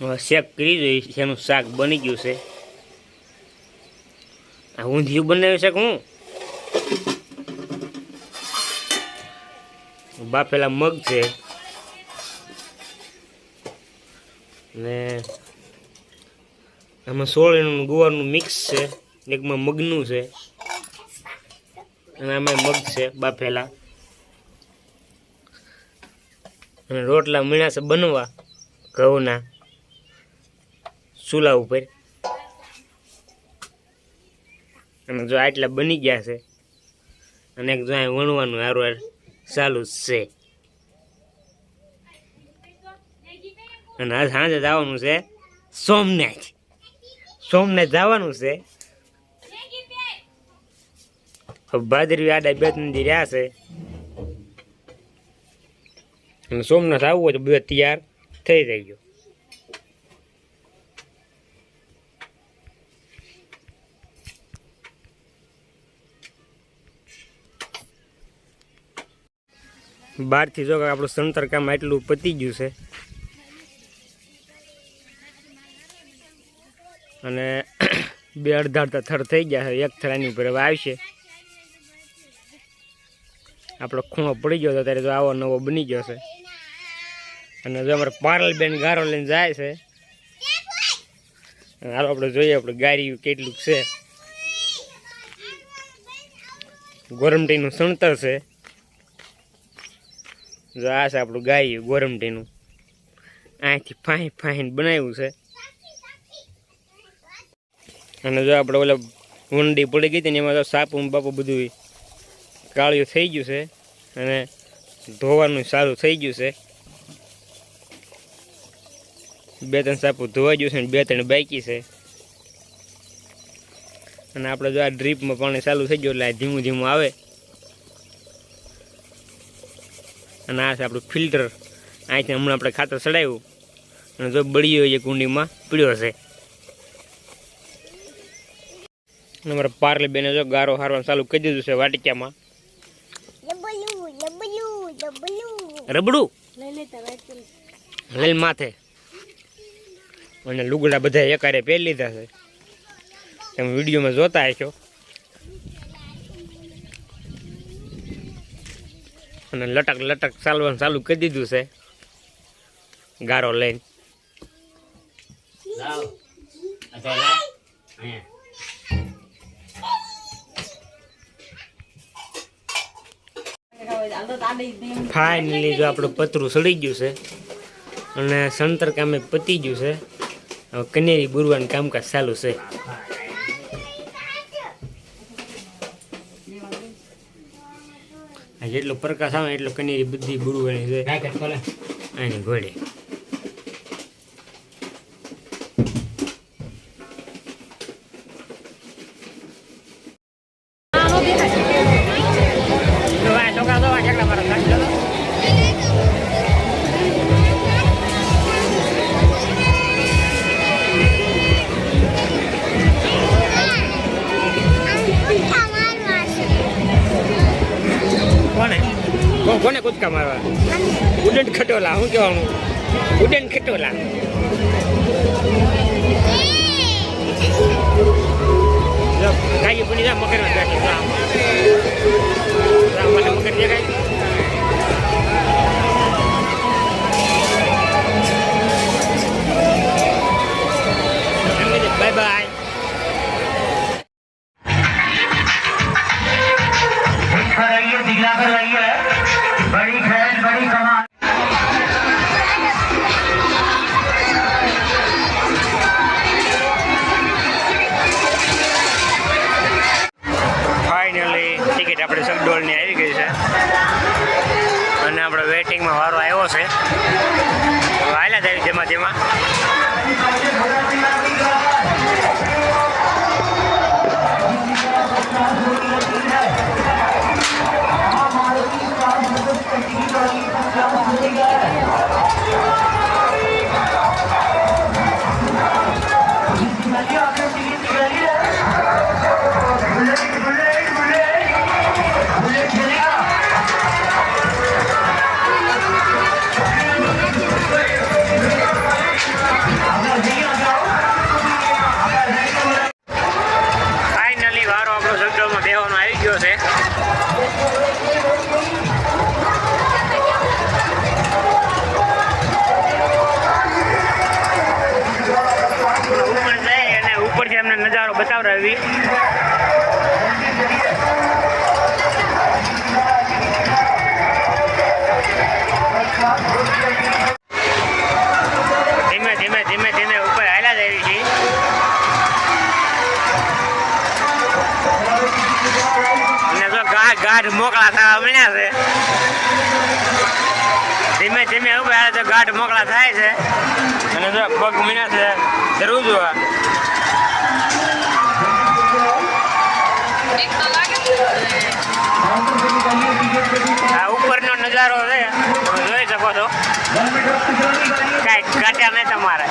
શેક કરી જોઈશ એનું શાક બની ગયું છે. આ ઊંધિયું બનાવ્યું છે હું? બાફેલા મગ છે. ને આમાં સોળીનું ગુવારનું મિક્સ છે. એકમાં મગનું છે. અને આમાં મગ છે, બાફેલા. અને રોટલા મીણા છે બનવા, ઘઉંના. ચૂલા ઉપર. અને જો આટલા બની ગયા છે, અને જો અહીં વણવાનું હારું ચાલુ જ છે. અને આજ સાંજે જવાનું છે સોમનાથ. સોમનાથ જવાનું છે. ભાદરવી આડા બે ત્રણ દી રહ્યા છે. અને સોમનાથ આવવું હોય તો બધો તૈયાર થઈ જાય બહારથી જો આપણું સંતર કામ આટલું પતી ગયું છે. અને બે અડધા અડધા થર થઈ ગયા છે. એક થરાની ઉપર હવે આવશે. આપણો ખૂણો પડી ગયો હતો ત્યારે તો આવો નવો બની ગયો છે. અને જો અમારે પારલબેન ગારો લઈને જાય છે. હાલો આપણે જોઈએ આપણે ગારી કેટલું છે. ગોરમટીનું સણતર છે. જો આ છે આપણું ગાય ગોરમટીનું અહીંથી ફાઈ ફાહીને બનાવ્યું છે. અને જો આપણે ઓલા ઊંડી પડી ગઈ હતી ને એમાં તો સાપું બાપુ બધું કાળિયું થઈ ગયું છે. અને ધોવાનું સારું થઈ ગયું છે. બે ત્રણ સાપું ધોવાઈ ગયું છે ને બે ત્રણ બાકી છે. અને આપણે જો આ ડ્રીપમાં પાણી ચાલુ થઈ ગયું એટલે ધીમું ધીમું આવે. અને આ છે આપણું ફિલ્ટર અહીંથી હમણાં આપણે ખાતર ચડાવ્યું અને જો બળીયો એ કુંડીમાં પીળ્યો છે. અને અમારા પાર્લે બેને જો ગારો હારવાનું ચાલુ કરી દીધું છે વાટિકામાં. રબડું? લઈ માથે. અને લુગડા બધા એકારે પહેરી લીધા છે. તમે વિડીયોમાં જોતા હશો. અને લટક લટક ચાલવાનું ચાલુ કરી દીધું છે. ગારો લઈને. ફાઇનલી જો આપણું પતરું સડી ગયું છે અને સંતર કામે પતી ગયું છે. હવે કનેરી બુરવાનું કામકાજ ચાલુ છે. જેટલો પ્રકાશ આવે એટલો કનેરી બધી છે. આની ઘોડે કોને કૂદકા મારવા? ઉડન ખટોલા શું કહેવાનું? ઉડન ખટોલા. જો કાંઈ પણ જા છે હાલ્યા જાય જેમાં જેમાં ગાઢ મોકળા થવા મળ્યા છે. ધીમે ધીમે ઊભા તો ગાઢ મોકળા થાય છે. અને જો પગ મળ્યા છે જરૂર જોવા. આ ઉપરનો નજારો છે તમે જોઈ શકો છો. કાંઈ કાટ્યા નહીં તમારે